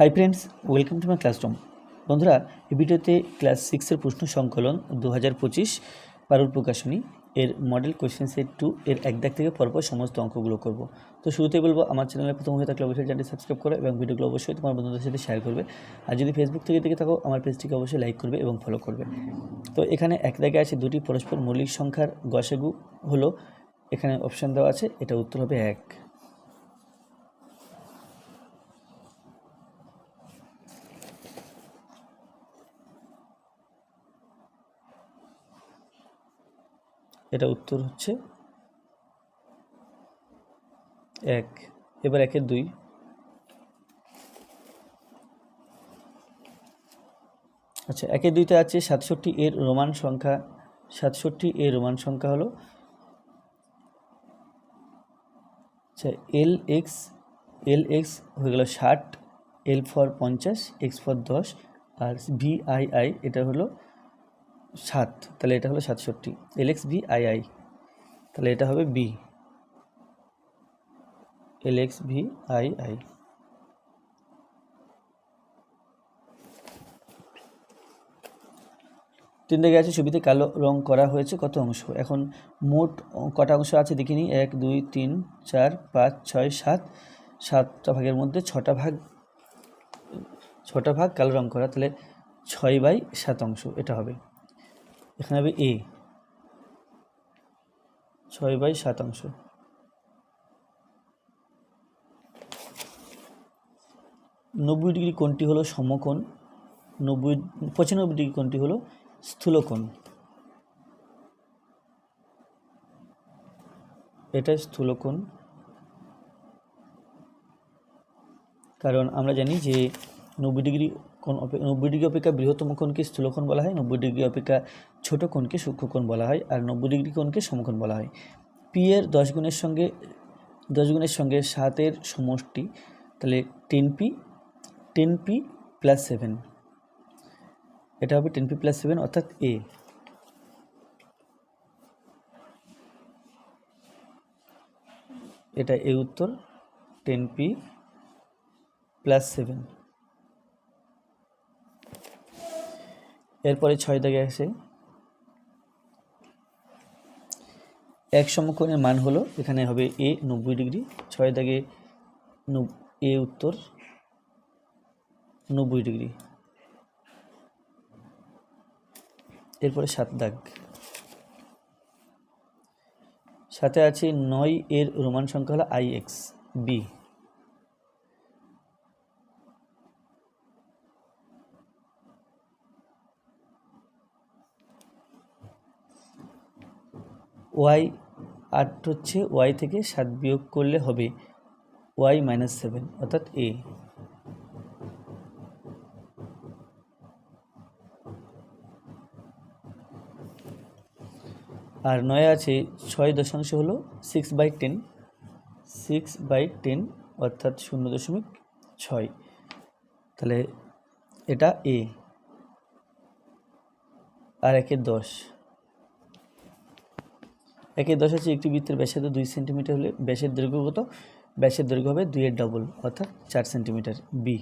Hi friends welcome to my classroom বন্ধুরা, এই ভিডিওতে ক্লাস সিক্সের প্রশ্ন সংকলন দু হাজার পঁচিশ পারুল প্রকাশনী এর মডেল কোয়েশ্চেন সেট টু এর এক থেকে পরপর সমস্ত অঙ্কগুলো করব। তো শুরুতেই বলব, আমার চ্যানেলে প্রথম হয়ে থাকলে অবশ্যই চ্যানেলটি সাবস্ক্রাইব করো এবং ভিডিওগুলো অবশ্যই তোমার বন্ধুদের সাথে শেয়ার করবে। আর যদি ফেসবুক থেকে দেখে থাকো, আমার পেজটিকে অবশ্যই লাইক করবে এবং ফলো করবে। তো এখানে এক আছে দুটি পরস্পর মৌলিক সংখ্যার গসেগু হলো, এখানে অপশান দেওয়া আছে, এটা উত্তর হবে এক। এটা উত্তর হচ্ছে এক। এবার একের দুই। আচ্ছা একের দুইতে আছে, সাতষট্টি এর রোমান সংখ্যা, সাতষট্টি এর রোমান সংখ্যা হলো আচ্ছা এল এক্স এল এক্স হয়ে গেল ষাট, এল ফর পঞ্চাশ, এক্স ফর দশ, আর ভি আই আই, এটা হলো সাত, তাহলে এটা হলো সাতষট্টি। L X V I I, তাহলে এটা হবে B. L X V I I. তিন দিকে আছে ছবিতে কালো রং করা হয়েছে কত অংশ? এখন মোট কটা অংশ আছে দেখিনি এক, দুই, তিন, চার, পাঁচ, ছয়, সাত। সাতটা ভাগের মধ্যে ছটা ভাগ ছটা ভাগ কালো রং করা, তাহলে ছয় বাই সাত অংশ এটা হবে। এখানে হবে এ ছয় বাই শতাংশ নব্বই ডিগ্রি কোণটি হলো সমকোণ, নব্বই, পঁচানব্বই ডিগ্রি কোণটি হলো স্থূলকোণ। এটা স্থূলকোণ। কারণ আমরা জানি যে নব্বই ডিগ্রি কোণ নব্বই ডিগ্রি অপেক্ষা বৃহত্তম কোণকে স্থূলকোণ বলা হয়, নব্বই ডিগ্রি অপেক্ষা ছোট কোণকে সূক্ষ্মকোণ বলা হয় আর নব্বই ডিগ্রি কোণকে সমকোণ বলা হয়। পি এর দশ গুণের সঙ্গে, দশ গুণের সঙ্গে সাতের সমষ্টি, তাহলে ten P ten P plus seven এটা হবে টেন পি প্লাস সেভেন অর্থাৎ এ এটা এ উত্তর, টেন পি প্লাস সেভেন এরপরে ছয় দাগে আসে। এক সমকোণের মান হলো, এখানে হবে এ নব্বই ডিগ্রি, ছয় দাগে এ উত্তর নব্বই ডিগ্রি। এরপরে সাত দাগ। সাথে আছে নয় এর রোমান সংখ্যা হলো আই এক্স বি ওয়াই আট হচ্ছে ওয়াই থেকে সাত বিয়োগ করলে হবে ওয়াই মাইনাস সেভেন, অর্থাৎ এ। আর নয় আছে ছয় দশাংশ হলো six by ten six by ten অর্থাৎ শূন্য দশমিক ছয়। তাহলে এটা এ। আর একের দশ। একের দশ আছে একটি বৃত্তের ব্যাসার্ধ দুই সেন্টিমিটার হলে ব্যাসের দৈর্ঘ্য কত? ব্যাসের দৈর্ঘ্য হবে দুইয়ের ডবল অর্থাৎ চার সেন্টিমিটার বি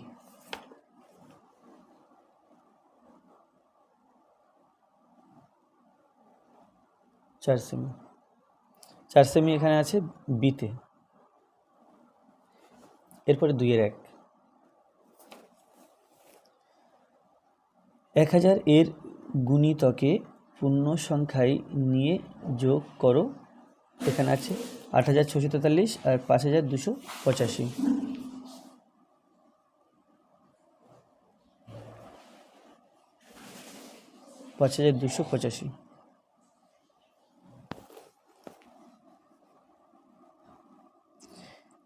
চার সেমি চার সেমি এখানে আছে বিতে এরপরে দুইয়ের এক। এক হাজার এর গুণিতকে পূর্ণ সংখ্যায় নিয়ে যোগ করো। এখানে আছে আট হাজার ছশো তেতাল্লিশ আর পাঁচ হাজার দুশো পঁচাশি। পাঁচ হাজার দুশো পঁচাশি।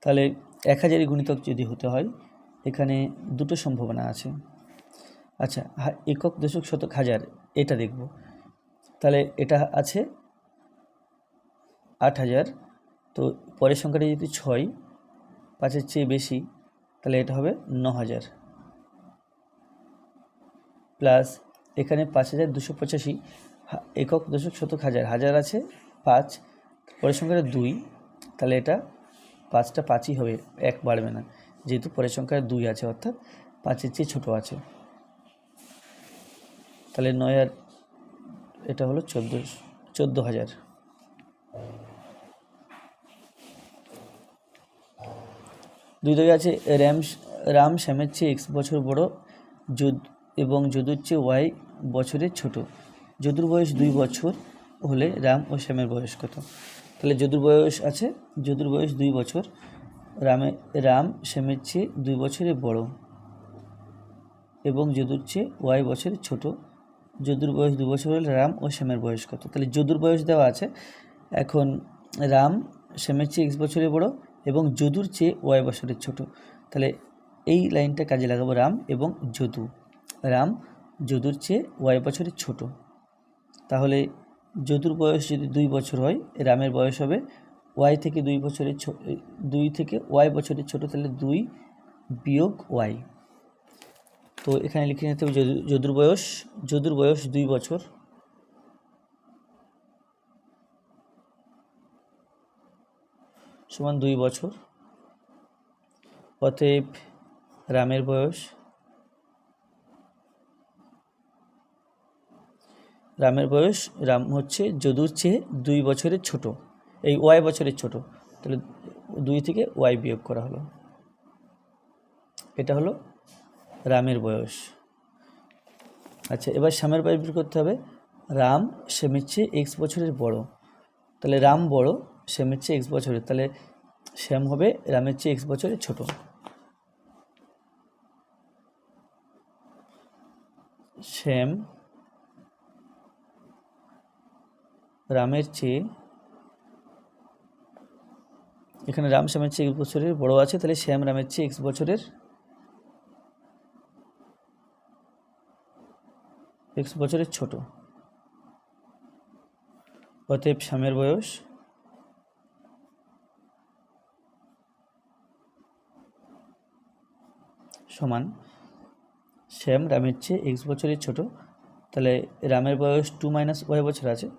তাহলে এক হাজারই গুণিতক যদি হতে হয়, এখানে দুটো সম্ভাবনা আছে। আচ্ছা একক দশক শতক হাজার, এটা দেখব। তাহলে এটা আছে আট হাজার। তো পরের সংখ্যাটা যদি ছয়, পাঁচের চেয়ে বেশি, তাহলে এটা হবে ন হাজার। প্লাস এখানে পাঁচ হাজার দুশো পঁচাশি একক দশক শতক হাজার। হাজার আছে, পাঁচ। পরের সংখ্যাটা দুই, তাহলে এটা পাঁচটা পাঁচই হবে, এক বাড়বে না। যেহেতু পরের সংখ্যায় দুই আছে, অর্থাৎ পাঁচের চেয়ে ছোট আছে। তাহলে নয় আর এটা হলো চোদ্দ চোদ্দ হাজার। দুই দাগে আছে র্যাম, রাম শ্যামের চেয়ে এক্স বছর বড়, যদ এবং যদুর চেয়ে ওয়াই বছরের ছোট। যদুর বয়স দুই বছর হলে রাম ও শ্যামের বয়স কত? তাহলে যদুর বয়স আছে, যদুর বয়স দুই বছর, রামে, রাম শ্যামের চেয়ে দুই বছরে বড় এবং যদুর চেয়ে ওয়াই বছরের ছোট। যদুর বয়স দু বছর হলে রাম ও শ্যামের বয়স কত? তাহলে যদুর বয়স দেওয়া আছে। এখন রাম শ্যামের চেয়ে এক্স বছরের বড় এবং যদুর চেয়ে ওয়াই বছরের ছোট। তাহলে এই লাইনটা কাজে লাগাবো রাম এবং যদু। রাম যদুর চেয়ে ওয়াই বছরের ছোট। তাহলে যদুর বয়স যদি দুই বছর হয়, রামের বয়স হবে ওয়াই থেকে দুই বছরের ছো দুই থেকে ওয়াই বছরের ছোট, তাহলে দুই বিয়োগ ওয়াই তো এখানে লিখে নিতে হবে যদু- যদুর বয়স যদুর বয়স দুই বছর। সমান দুই বছর। অতএব রামের বয়স। রামের বয়স, রাম হচ্ছে যদুর চেয়ে দুই বছরের ছোট। এই ওয়াই বছরের ছোট। তাহলে দুই থেকে ওয়াই বিয়োগ করা হলো। এটা হলো রামের বয়স। আচ্ছা এবার শ্যামের বয়স বের করতে হবে। রাম শ্যামের চেয়ে এক্স বছরের বড়। তাহলে রাম বড় শ্যামের চেয়ে এক্স বছরের। তাহলে শ্যাম হবে রামের চেয়ে এক্স বছরের ছোট। শ্যাম রামের চেয়ে এখানে রাম শ্যামের চেয়ে এক্স বছরের বড় আছে। তাহলে শ্যাম রামের চেয়ে এক্স বছরের এক্স বছরের ছোট। অতএব শ্যামের বয়স সমান। শ্যাম রামের চেয়ে এক্স বছরের ছোট। তাহলে রামের বয়স টু মাইনাস ওয়াই বছর আছে।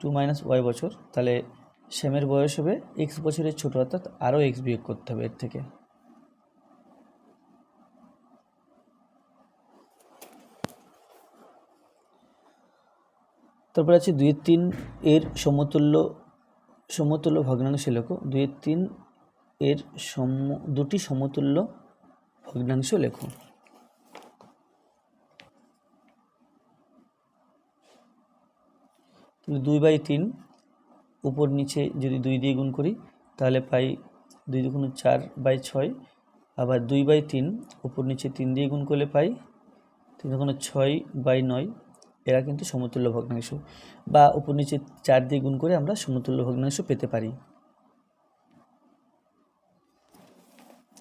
টু মাইনাস ওয়াই বছর। তাহলে শ্যামের বয়স হবে এক্স বছরের ছোট, অর্থাৎ আরও এক্স বিয়োগ করতে হবে এর থেকে। তারপর আছে দুইয়ের তিন এর সমতুল্য সমতুল্য ভগ্নাংশ লেখো। দুইয়ের তিন এর সম, দুটি সমতুল্য ভগ্নাংশ লেখো। দুই বাই তিন উপর নিচে যদি দুই দিয়ে গুণ করি, তাহলে পাই দুই দুগুণ চার বাই ছয়। আবার দুই বাই তিন উপর নিচে তিন দিয়ে গুণ করলে পাই তিন দুগুণ ছয় বাই নয়। এরা কিন্তু সমতুল্য ভগ্নাংশ বা উপর নিচে চার দিয়ে গুণ করে আমরা সমতুল্য ভগ্নাংশ পেতে পারি।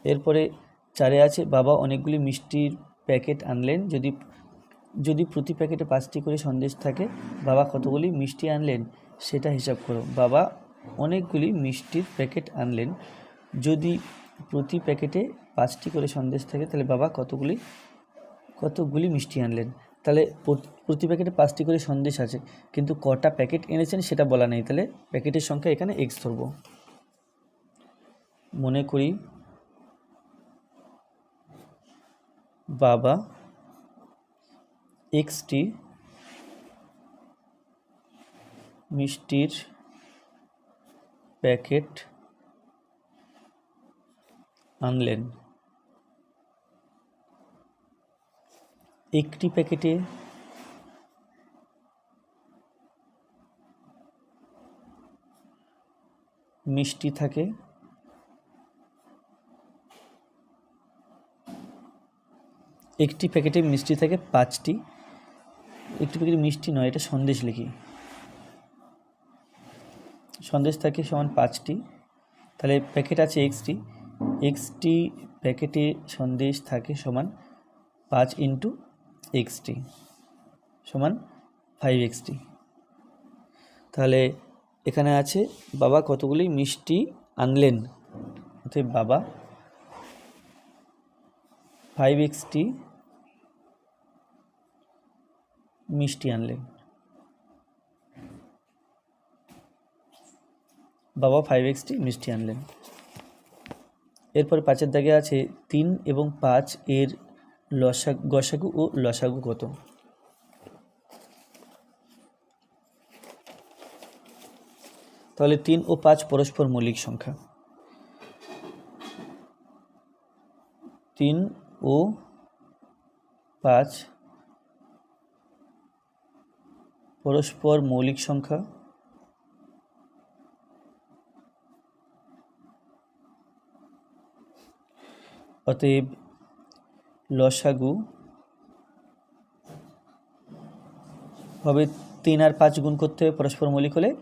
এরপরে চারে আছে, বাবা অনেকগুলি মিষ্টির প্যাকেট আনলেন। যদি যদি প্রতি প্যাকেটে পাঁচটি করে সন্দেশ থাকে, বাবা কতগুলি মিষ্টি আনলেন সেটা হিসাব করো। বাবা অনেকগুলি মিষ্টির প্যাকেট আনলেন। যদি প্রতি প্যাকেটে পাঁচটি করে সন্দেশ থাকে, তাহলে বাবা কতগুলি কতগুলি মিষ্টি আনলেন? তাহলে প্রতি প্যাকেটে পাঁচটি করে সন্দেশ আছে। কিন্তু কটা প্যাকেট এনেছেন সেটা বলা নেই। তাহলে প্যাকেটের সংখ্যা এখানে এক্স ধরবো। মনে করি বাবা এক্সটি মিষ্টির প্যাকেট আনলেন। একটি প্যাকেটে মিষ্টি থাকে। একটি প্যাকেটে মিষ্টি থাকে পাঁচটি। একটি প্যাকেটে মিষ্টি নয়, এটা সন্দেশ লিখি। সন্দেশ থাকে সমান পাঁচটি। তাহলে প্যাকেট আছে এক্সটি। এক্সটি প্যাকেটে সন্দেশ থাকে সমান পাঁচ ইন্টু এক্সটি সমান ফাইভ এক্সটি তাহলে এখানে আছে বাবা কতগুলি মিষ্টি আনলেন? অতএব বাবা ফাইভ এক্সটি মিষ্টি আনলেন। বাবা ফাইভ এক্সটি মিষ্টি আনলেন। এরপর পাঁচের দাগে আছে তিন এবং পাঁচ এর লসা গসাগু ও লসাগু কত? তাহলে তিন ও পাঁচ পরস্পর মৌলিক সংখ্যা। তিন ও পাঁচ পরস্পর মৌলিক সংখ্যা। অতএব লসাগু হবে তিন আর পাঁচ গুণ করতে হবে, পরস্পর মৌলিক হলে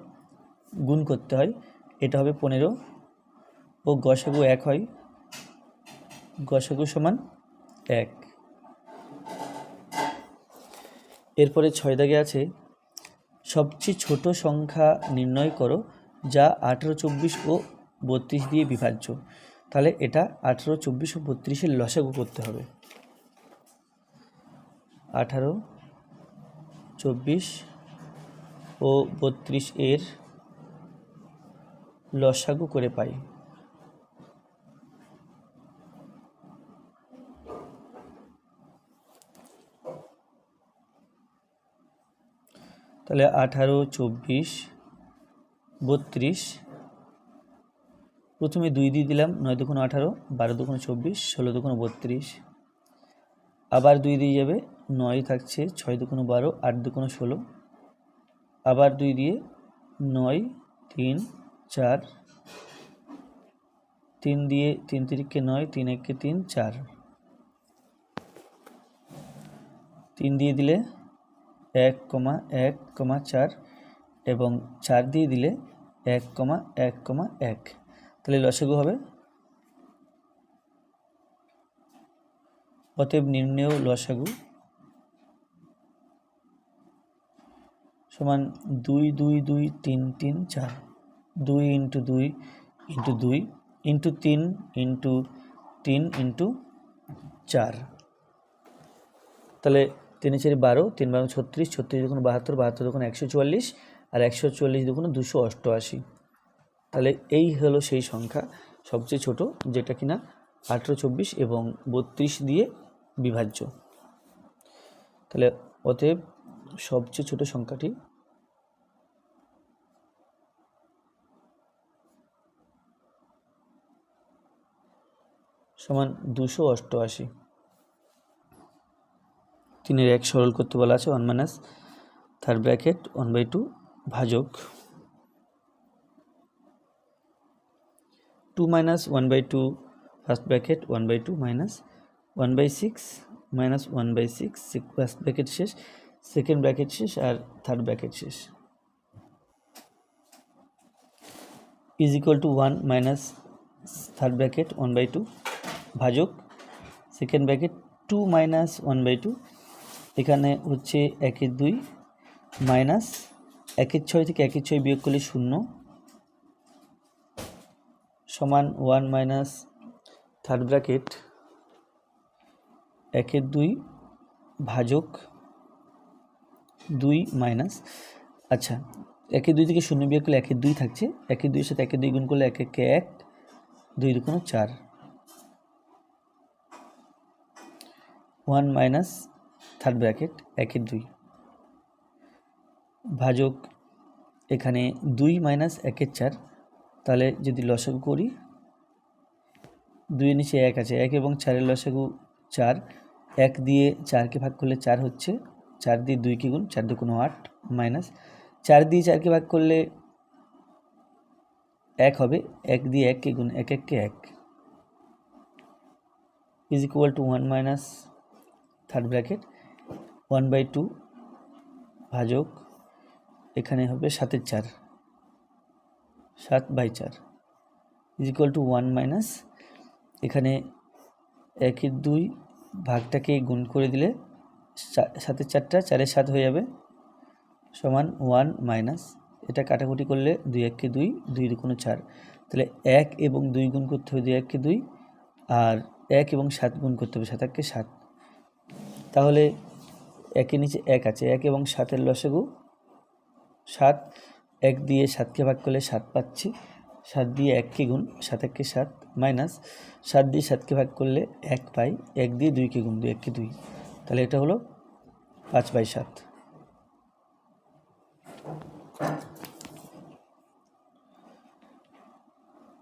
গুণ করতে হয়। এটা হবে পনেরো। ও গসাগু এক হয়। গসাগু সমান এক। এরপরে ছয় দাগে আছে, সবচেয়ে ছোট সংখ্যা নির্ণয় করো যা আঠেরো, চব্বিশ ও বত্রিশ দিয়ে বিভাজ্য। তাহলে এটা আঠেরো, চব্বিশ ও বত্রিশের লসাগু করতে হবে। আঠারো, চব্বিশ ও বত্রিশ এর লসাগু করে পাই। তাহলে আঠারো, চব্বিশ, বত্রিশ, প্রথমে দুই দিয়ে দিলাম, নয় দুগুণ আঠারো, বারো দুগুণ চব্বিশ, ষোলো দুগুণ বত্রিশ, আবার দুই দিয়ে যাবে নয় থাকছে, ছয় দুগুণ বারো, আট দুগুণ ষোলো। আবার দুই দিয়ে নয়, তিন, চার। তিন দিয়ে তিন তিরিখকে নয়, তিন এককে তিন, চার। তিন দিয়ে দিলে এক কমা এক কমা চার এবং চার দিয়ে দিলে এক কমা এক কমা এক। তাহলে লসাগু হবে? অতএব নির্ণেয় লসাগু। সমান দুই দুই দুই, তিন তিন, চার। দুই ইন্টু দুই ইন্টু দুই ইন্টু তিন ইন্টু তিন ইন্টু চার। তাহলে তিনে চারি বারো, তিন বারো ছত্রিশ ছত্রিশ দুগুণ বাহাত্তর বাহাত্তর দুগুণ একশো চুয়াল্লিশ আর একশো চুয়াল্লিশ দুগুণ দুশো অষ্টআশি। তাহলে এই হলো সেই সংখ্যা সবচেয়ে ছোট, যেটা কিনা আঠেরো, চব্বিশ এবং বত্রিশ দিয়ে বিভাজ্য। তাহলে অতএব সবচেয়ে ছোট সংখ্যাটি সমান দুশো অষ্টআশি। তিনের এক সরল করতে বলা আছে one minus third bracket one by two ভাজক। Two minus one by two first bracket one by two minus one by six minus one by six first bracket শেষ সেকেন্ড ব্র্যাকেট শেষ, আর থার্ড ব্র্যাকেট শেষ। Is equal to one minus third bracket one by two ভাজক। Second bracket two minus one by two এখানে হচ্ছে একের দুই minus একের ছয় থেকে একের ছয় বিয়োগ করলে শূন্য। সমান ওয়ান মাইনাস থার্ড ব্র্যাকেট একের দুই ভাজক দুই মাইনাস আচ্ছা একের দুই থেকে শূন্য বিয়োগ করলে একের দুই থাকছে। একের দুইয়ের সাথে একের দুই গুণ করলে এক একে এক, দুই দুগুণ চার। ওয়ান মাইনাস থার্ড ব্র্যাকেট একের দুই। ভাজক এখানে দুই মাইনাস একের চার। তাহলে যদি লসাগু করি দুই নিচে এক আছে, এক এবং চারের লসাগু চার। এক দিয়ে চারকে ভাগ করলে চার হচ্ছে, চার দিয়ে দুইকে গুণ, চার দু দুগুণ আট মাইনাস। চার দিয়ে চারকে ভাগ করলে এক হবে, এক দিয়ে এককে গুণ, এক এককে এক। Is equal to one minus third bracket one by two ভাজক, এখানে হবে সাতের চার, সাত বাই চার is equal to one minus এখানে একের দুই ভাগটাকে গুণ করে দিলে সাতের চারটা চারের সাত হয়ে যাবে, সমান ওয়ান মাইনাস এটা কাটাকুটি করলে দুই এককে দুই দুই দুগুণ চার, তাহলে এক এবং দুই গুণ করতে হবে দুই এককে দুই, আর এক এবং সাত গুণ করতে হবে সাত এককে সাত তাহলে একের নিচে এক আছে, এক এবং সাতের লসাগু সাত, এক দিয়ে সাতকে ভাগ করলে সাত পাচ্ছি, সাত দিয়ে এককে গুণ, সাত এককে সাত মাইনাস সাত দিয়ে সাতকে ভাগ করলে এক পাই, এক দিয়ে দুইকে গুণ, দুই, এককে দুই। তাহলে এটা হলো পাঁচ বাই সাত।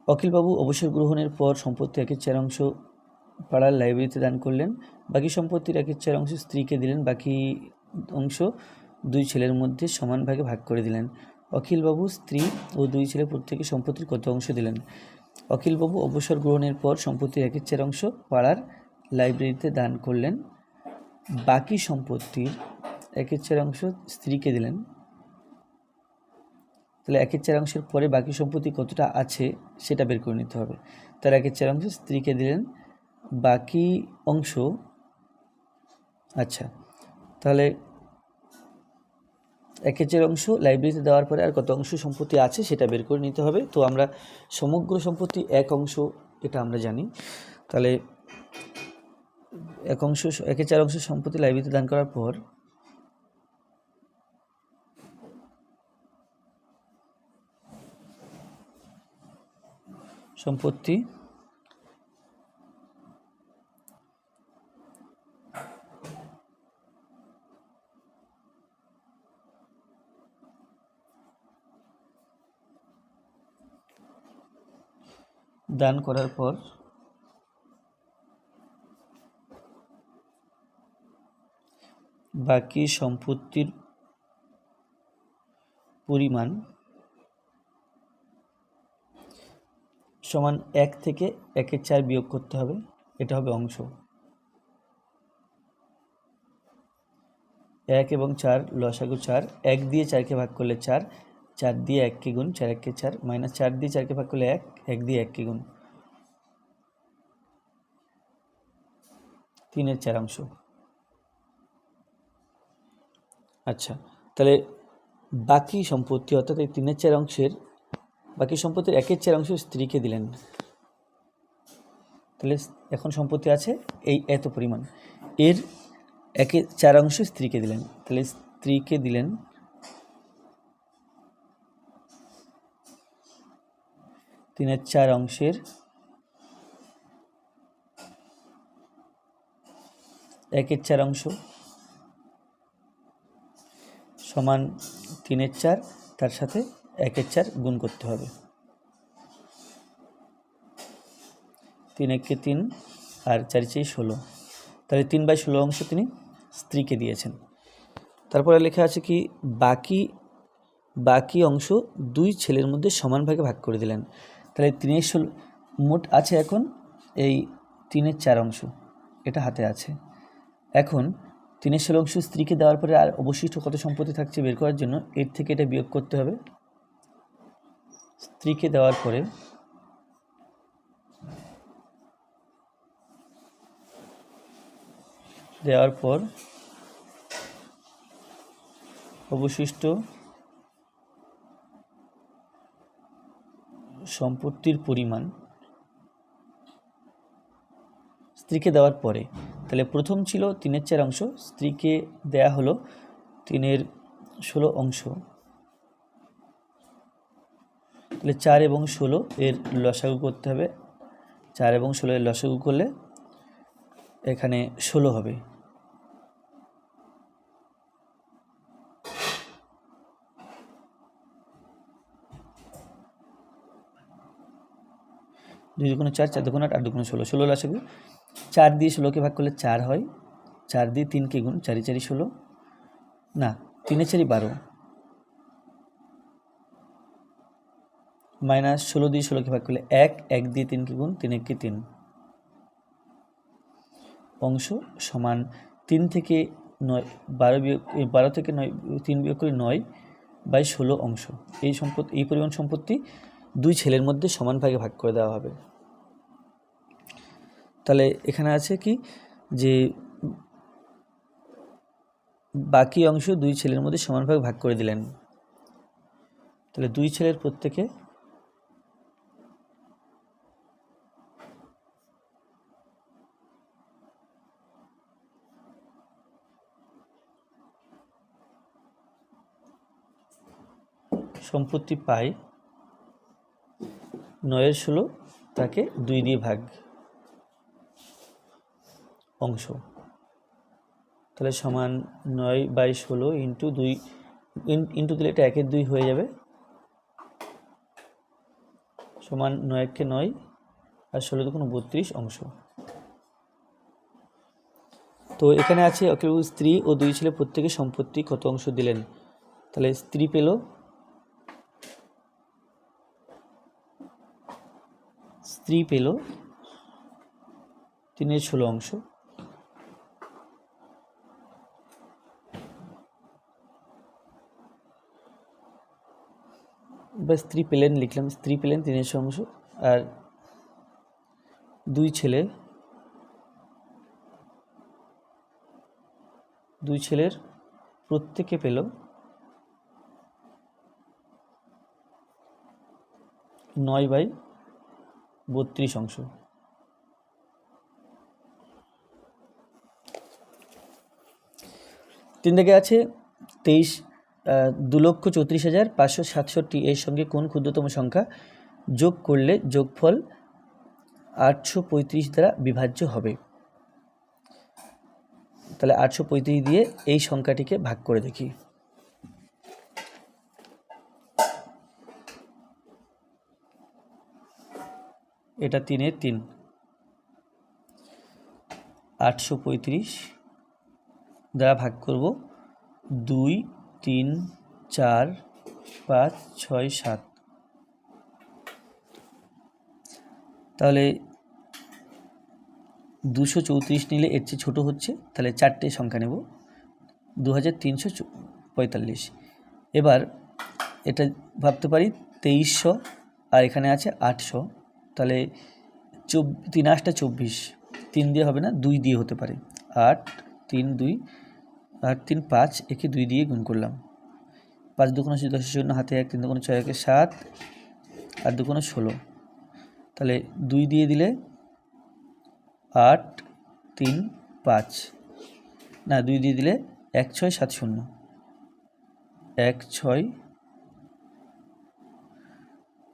অখিলবাবু অবসর গ্রহণের পর সম্পত্তি একের চার অংশ পাড়ার লাইব্রেরিতে দান করলেন। বাকি সম্পত্তির একের চার অংশ স্ত্রীকে দিলেন, বাকি অংশ দুই ছেলের মধ্যে সমান ভাগে ভাগ করে দিলেন। অখিলবাবু স্ত্রী ও দুই ছেলে প্রত্যেকে সম্পত্তির কত অংশ দিলেন? অখিলবাবু অবসর গ্রহণের পর সম্পত্তির একের চার অংশ পাড়ার লাইব্রেরিতে দান করলেন। বাকি সম্পত্তির একের চার অংশ স্ত্রীকে দিলেন। তাহলে একের চার অংশের পরে বাকি সম্পত্তি কতটা আছে সেটা বের করে নিতে হবে। তার একের চার অংশ স্ত্রীকে দিলেন। বাকি অংশ আচ্ছা তাহলে একের চার অংশ লাইব্রেরিতে দেওয়ার পরে আর কত অংশ সম্পত্তি আছে সেটা বের করে নিতে হবে। তো আমরা সমগ্র সম্পত্তি এক অংশ, এটা আমরা জানি। তাহলে এক অংশ একের চার অংশ সম্পত্তি লাইব্রেরিতে দান করার পর সম্পত্তি দান করার পর বাকি সম্পত্তির পরিমাণ সমান এক থেকে একের চার বিয়োগ করতে হবে। এটা হবে অংশ। এক এবং চার লসাগু চার, এক দিয়ে চারকে ভাগ করলে চার চার দিয়ে এককে গুণ চার এককে চার মাইনাস চার দিয়ে চারকে ভাগ করলে এক এক দিয়ে এককে গুণ। তিনের চার অংশ। আচ্ছা তাহলে বাকি সম্পত্তি, অর্থাৎ এই তিনের চার অংশের, বাকি সম্পত্তির একের চার অংশ স্ত্রীকে দিলেন। তাহলে এখন সম্পত্তি আছে, এই এত পরিমাণ। এর একের চার অংশ স্ত্রীকে দিলেন। তাহলে স্ত্রীকে দিলেন তিনের চার অংশের একের চার অংশ সমান তিনের চার, তার সাথে একের চার গুণ করতে হবে। তিন একে তিন আর চারি চারি ষোলো। তাহলে তিন বাই ষোলো অংশ তিনি স্ত্রীকে দিয়েছেন। তারপরে লেখা আছে কি, বাকি বাকি অংশ দুই ছেলের মধ্যে সমান ভাগে ভাগ করে দিলেন। তাহলে তিনের ষোলো, মোট আছে এখন এই তিনের চার অংশ, এটা হাতে আছে। এখন তিনের ষোলো অংশ স্ত্রীকে দেওয়ার পরে আর অবশিষ্ট কত সম্পত্তি থাকছে বের করার জন্য, এর থেকে এটা বিয়োগ করতে হবে। স্ত্রীকে দেওয়ার পরে দেওয়ার পর অবশিষ্ট সম্পত্তির পরিমাণ স্ত্রীকে দেওয়ার পরে, তাহলে প্রথম ছিল তিনের চার অংশ, স্ত্রীকে দেয়া হলো তিনের ষোলো অংশ। তাহলে চার এবং ষোলো এর লসাগু করতে হবে। চার এবং ষোলো এর লসাগু করলে এখানে ষোলো হবে। দুই দুগুণে চার চার দুগুণ আট আট দুগুণে ষোলো। ষোলো লসাগু চার দিয়ে ষোলোকে ভাগ করলে চার হয়। চার দিয়ে তিনকে গুণ, চারি চারি, ষোলো। না, তিনে চারি, বারো। মাইনাস ষোলো দিয়ে ষোলোকে ভাগ করলে এক এক দিয়ে তিনকে গুণ, তিন এককে তিন। অংশ সমান তিন থেকে নয়, বারো বিয়োগ বারো থেকে নয়, তিন বিয়োগ করে নয় বাই ষোলো অংশ। এই সম্পত্তি এই পরিমাণ সম্পত্তি দুই ছেলের মধ্যে সমান ভাগে ভাগ করে দেওয়া হবে। তাহলে এখানে আছে কি? যে বাকি অংশ দুই ছেলের মধ্যে সমান সমানভাবে ভাগ করে দিলেন। তাহলে দুই ছেলের প্রত্যেকে সম্পত্তি পায় নয়ের ষোলো, তাকে দুই দিয়ে ভাগ অংশ। তাহলে সমান নয় বাই ষোলো ইন্টু দুই ইন্টু দিলে এটা একের দুই হয়ে যাবে। সমান নয় একে নয় আর ষোলো দুগুণ বত্রিশ অংশ। তো এখানে আছে কেউ স্ত্রী ও দুই ছেলে প্রত্যেকে সম্পত্তি কত অংশ দিলেন? তাহলে স্ত্রী পেল স্ত্রী পেল তিনের ষোলো অংশ। বা স্ত্রী পেলেন, লিখলাম, স্ত্রী পেলেন তিনের ষোলো অংশ আর দুই ছেলে, দুই ছেলের প্রত্যেকে পেল নয় বাই বত্রিশ অংশ। তিন থেকে আছে তেইশ দু লক্ষ চৌত্রিশ হাজার পাঁচশো সাতষট্টি। এর সঙ্গে কোন ক্ষুদ্রতম সংখ্যা যোগ করলে যোগফল আটশো পঁয়ত্রিশ দ্বারা বিভাজ্য হবে? তাহলে আটশো পঁয়ত্রিশ দিয়ে এই সংখ্যাটিকে ভাগ করে দেখি। এটা তিনের তিন। আটশো পঁয়ত্রিশ। দ্বারা ভাগ করব, দুই, তিন, চার, পাঁচ, ছয়, সাত। তাহলে দুশো চৌত্রিশ নিলে এর চেয়ে ছোটো হচ্ছে, তাহলে চারটে সংখ্যা নেব। দু হাজার তিনশো পঁয়তাল্লিশ। এবার এটা ভাবতে পারি, তেইশশো, আর এখানে আছে আটশো। তাহলে চব, তিন আটটা চব্বিশ। তিন দিয়ে হবে না, দুই দিয়ে হতে পারে। আট, তিন, দুই, আট, তিন, পাঁচ, একে দুই দিয়ে গুণ করলাম। পাঁচ দুগুণ আছে দশ, শূন্য, হাতে এক, তিন দুগুণ ছয়, একে সাত আর দুগুণ ষোলো। তাহলে দুই দিয়ে দিলে আট, তিন, পাঁচ। না, দুই দিয়ে দিলে এক, ছয়, সাত, শূন্য। এক, ছয়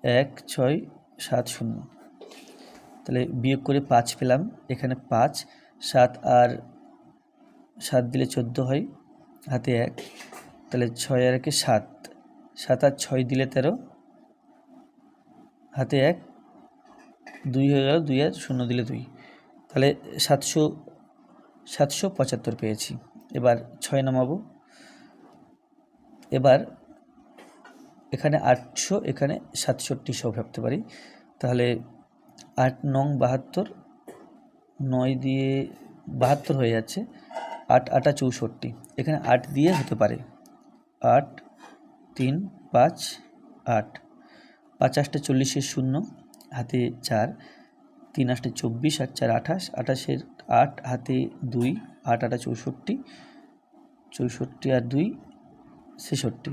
এক, ছয় সাত শূন্য। তাহলে বিয়োগ করে পাঁচ পেলাম, এখানে পাঁচ, সাত আর সাত দিলে চোদ্দ হয়, হাতে এক। তাহলে ছয় আর একে সাত সাত আর ছয় দিলে তেরো, হাতে এক, দুই হয়ে গেল দুই আর শূন্য দিলে দুই। তাহলে সাতশো সাতশো পঁচাত্তর পেয়েছি। এবার ছয় নামাবো। এবার এখানে আটশো, এখানে সাতষট্টিশো ভাবতে পারি। তাহলে আট নং বাহাত্তর, নয় দিয়ে বাহাত্তর হয়ে যাচ্ছে, আট আটা চৌষট্টি। এখানে আট দিয়ে হতে পারে। আট, তিন, পাঁচ, আট। পাঁচ আটটা চল্লিশের শূন্য, হাতে চার। তিন আটটা চব্বিশ আর চার আঠাশ। আঠাশের আট, হাতে দুই। আট আটা চৌষট্টি চৌষট্টি আর দুই, ছেষট্টি।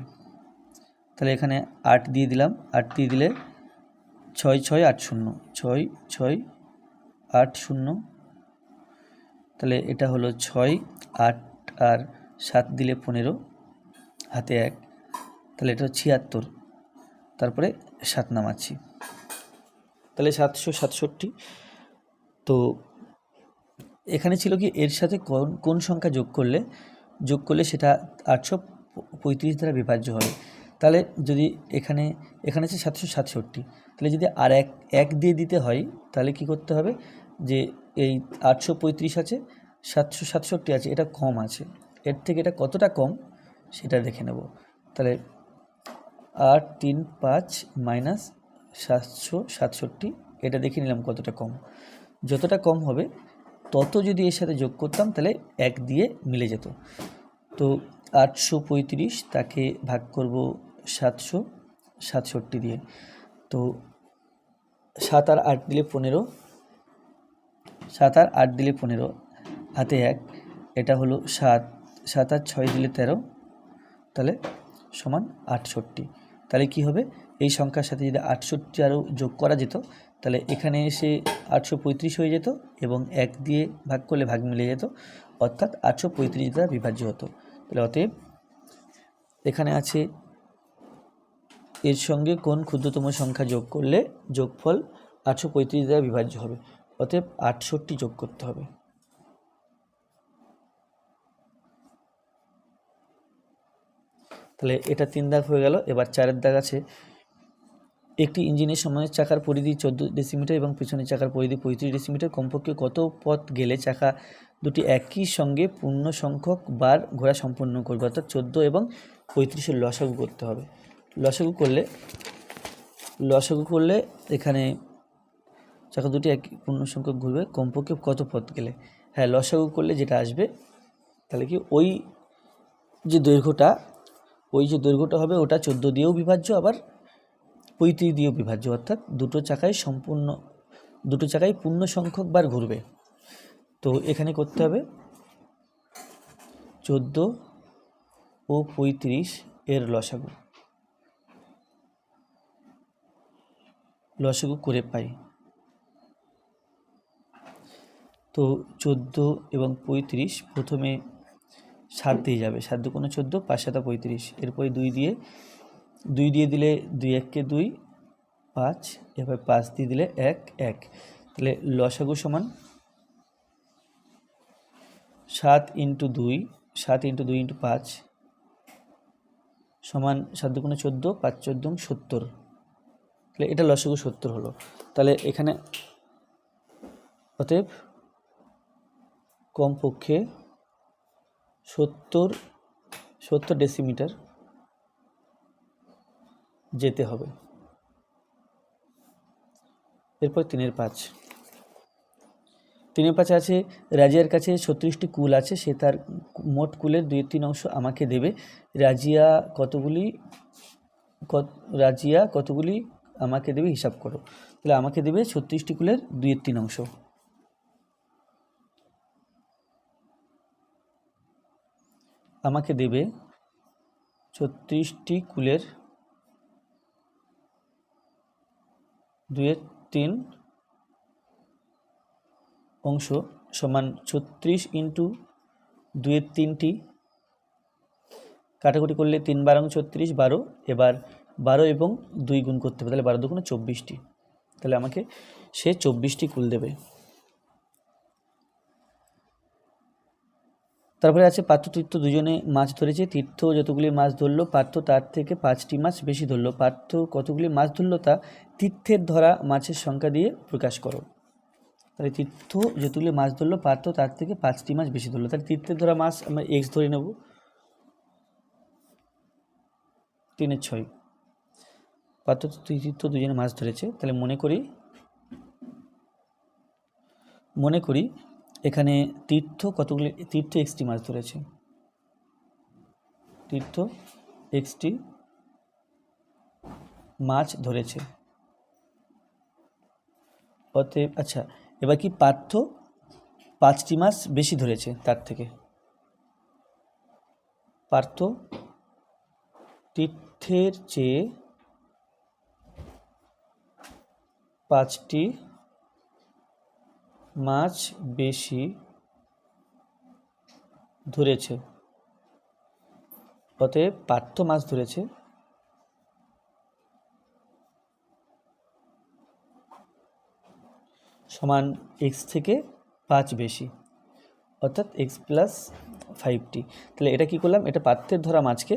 তাহলে এখানে আট দিয়ে দিলাম। আট দিয়ে দিলে ছয় ছয়, আট, শূন্য। ছয় ছয়, আট, শূন্য। তাহলে এটা হলো ছয়, আট আর সাত দিলে পনেরো, হাতে এক। তাহলে এটা ছিয়াত্তর। তারপরে সাত নামাচ্ছি। তাহলে সাতশো সাতষট্টি। তো এখানে ছিল কি, এর সাথে কোন কোন সংখ্যা যোগ করলে যোগ করলে সেটা আটশো পঁয়ত্রিশ দ্বারা বিভাজ্য হবে তাহলে যদি এখানে এখানে আছে সাতশো সাতষট্টি, তাহলে যদি আর এক এক দিয়ে দিতে হয়, তাহলে কি করতে হবে? যে এই আটশো পঁয়ত্রিশ আছে, সাতশো সাতষট্টি আছে, এটা কম আছে। এর থেকে এটা কতটা কম? সেটা দেখে নেব। তাহলে আট তিন পাঁচ মাইনাস সাতশো সাতষট্টি, এটা দেখে নিলাম কতটা কম। যতটা কম হবে, তত যদি এর সাথে যোগ করতাম, তাহলে এক দিয়ে মিলে যেত। তো আটশো পঁয়ত্রিশ তাকে ভাগ করব সাতশো সাতষট্টি দিয়ে। তো সাত আর আট দিলে পনেরো, সাত আর আট দিলে পনেরো, হাতে এক, এটা হলো সাত সাত আর ছয় দিলে তেরো, তাহলে সমান আটষট্টি। তাহলে কি হবে? এই সংখ্যার সাথে যদি আটষট্টি আরও যোগ করা যেত, তাহলে এখানে এসে আটশো পঁয়ত্রিশ হয়ে যেত এবং এক দিয়ে ভাগ করলে ভাগ মিলে যেত, অর্থাৎ আটশো পঁয়ত্রিশ দ্বারা বিভাজ্য হতো। তাহলে অতএব এখানে আছে এর সঙ্গে কোন ক্ষুদ্রতম সংখ্যা যোগ করলে যোগফল আটশো পঁয়ত্রিশ দ্বারা বিভাজ্য হবে? অতএব আটষট্টি যোগ করতে হবে। তাহলে এটা তিন দাগ হয়ে গেল। এবার চারের দাগ আছে। একটি ইঞ্জিনের সামনের চাকার পরিধি চোদ্দ ডেসিমিটার এবং পিছনের চাকার পরিধি পঁয়ত্রিশ ডেসিমিটার। কমপক্ষে কত পথ গেলে চাকা দুটি একই সঙ্গে পূর্ণ সংখ্যক বার ঘোরা সম্পন্ন করবে? অর্থাৎ চোদ্দ এবং পঁয়ত্রিশের লসাগু করতে হবে। লসাগু করলে লসাগু করলে এখানে চাকা দুটি এক পূর্ণ সংখ্যক ঘুরবে। কমপক্ষে কত পথ গেলে? হ্যাঁ লসাগু করলে যেটা আসবে, তাহলে কি ওই যে দৈর্ঘ্যটা, ওই যে দৈর্ঘ্যটা হবে ওটা চোদ্দ দিয়েও বিভাজ্য, আবার পঁয়ত্রিশ দিয়েও বিভাজ্য। অর্থাৎ দুটো চাকায় সম্পূর্ণ, দুটো চাকায় পূর্ণ সংখ্যক বার ঘুরবে। তো এখানে করতে হবে, চোদ্দ ও পঁয়ত্রিশ এর লসাগু। লসাগু করে পাই। তো চোদ্দ এবং পঁয়ত্রিশ প্রথমে সাত দিয়ে যাবে। সাত দু কোনো চোদ্দ, পাঁচ সাতা পঁয়ত্রিশ। এরপরে দুই দিয়ে দুই দিয়ে দিলে দুই এককে দুই, পাঁচ, এবার পাঁচ দিয়ে দিলে এক এক। তাহলে লসাগু সমান সাত ইন্টু দুই, সাত ইন্টু দুই ইন্টু পাঁচ সমান সাত দুগুণে চোদ্দ, পাঁচ চোদ্দ সত্তর। তাহলে এটা লসাগু সত্তর হলো। তাহলে এখানে অতএব কমপক্ষে সত্তর সত্তর ডেসিমিটার যেতে হবে। এরপর তিনের পাঁচ। তিনের পাঁচে আছে, রাজিয়ার কাছে ছত্রিশটি কুল আছে, সে তার মোট কুলের দুই, তিন অংশ আমাকে দেবে। রাজিয়া কতগুলি কত রাজিয়া কতগুলি আমাকে দেবে হিসাব করো। তাহলে আমাকে দেবে ছত্রিশটি কুলের দুই তিন অংশ। আমাকে দেবে ছত্রিশটি কুলের দুয়ের তিন অংশ সমান ছত্রিশ ইন্টু দুয়ের তিনটি। কাটাকুটি করলে তিন বারং ছত্রিশ বারো। এবার বারো এবং দুই গুণ করতে হবে, তাহলে বারো দুগুণে চব্বিশটি। তাহলে আমাকে সে চব্বিশটি কুল দেবে। তারপরে আছে পার্থ তীর্থ দুজনে মাছ ধরেছে। তীর্থ যতগুলি মাছ ধরলো, পার্থ তার থেকে পাঁচটি মাছ বেশি ধরলো। পার্থ কতগুলি মাছ ধরলো তা তীর্থের ধরা মাছের সংখ্যা দিয়ে প্রকাশ করো। তাহলে তীর্থ যতগুলি মাছ ধরলো, পার্থ তার থেকে পাঁচটি মাছ বেশি ধরলো। তাহলে তীর্থের ধরা মাছ আমরা এক্স ধরে নেব। তিনের ছয়। তীর্থ দুজনে মাছ ধরেছে, তাহলে মনে করি মনে করি এখানে তীর্থ কতগুলি, তীর্থ এক্সটি মাছ ধরেছে। তীর্থ এক্সটি মাছ ধরেছে। অতএব আচ্ছা এবার কি পার্থ পাঁচটি মাছ বেশি ধরেছে তার থেকে? পার্থ তীর্থের চেয়ে পাঁচটি মাছ বেশি ধরেছে। অতএব পার্থ মাছ ধরেছে। সমান এক্স থেকে পাঁচ বেশি, অর্থাৎ এক্স প্লাস ফাইভটি তাহলে এটা কি করলাম? এটা পার্থের ধরা মাছকে